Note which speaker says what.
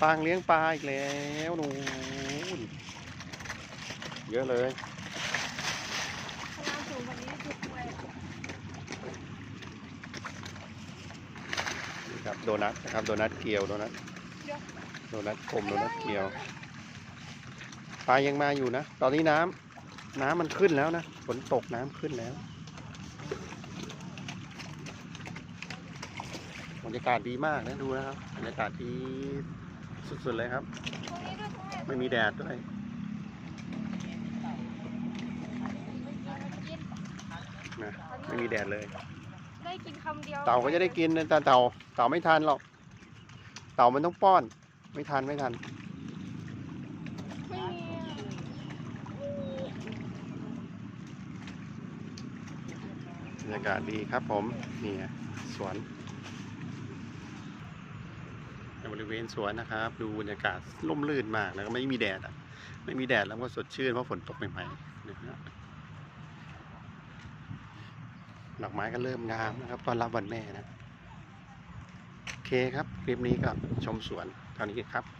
Speaker 1: ฟางเลี้ยงปลาอีกแล้วนู่นเยอะเลย
Speaker 2: ถ้าน้ำสูงกว่านี้คือป่วย
Speaker 1: นะครับโดนัทนะครับโดนัทเกลียวโดนัทโดนัทกลมโดนัทเกลียวปลายังมาอยู่นะ ตอนนี้น้ำน้ำมันขึ้นแล้วนะฝนตกน้ำขึ้นแล้วบรรยากาศดีมากนะดูนะครับบรรยากาศดี สุดๆเลยครับ
Speaker 2: ตรงนี้ด้วยตรงนี้
Speaker 1: ไม่มีแดดด้วย
Speaker 2: กิน
Speaker 1: นะไม่มีแดดเลย
Speaker 2: ได้กินคำเดียว
Speaker 1: เต่าก็จะได้กินนะแต่เต่าเต่าไม่ทันหรอก เต่ามันต้องป้อน ไม่ทันไม่ทัน
Speaker 2: ไม่มีอะ
Speaker 1: บรรยากาศดีครับผม นี่ไงสวนใน บริเวณสวนนะครับ ดูบรรยากาศร่มรื่นมากแล้วก็ไม่มีแดดอะไม่มีแดดแล้วก็สดชื่นเพราะฝนตกใหม่ๆนะฮะดอกไม้ก็เริ่มงามนะครับตอนรับวันแม่นะโอเคครับคลิปนี้ก็ชมสวนเท่านี้ครับ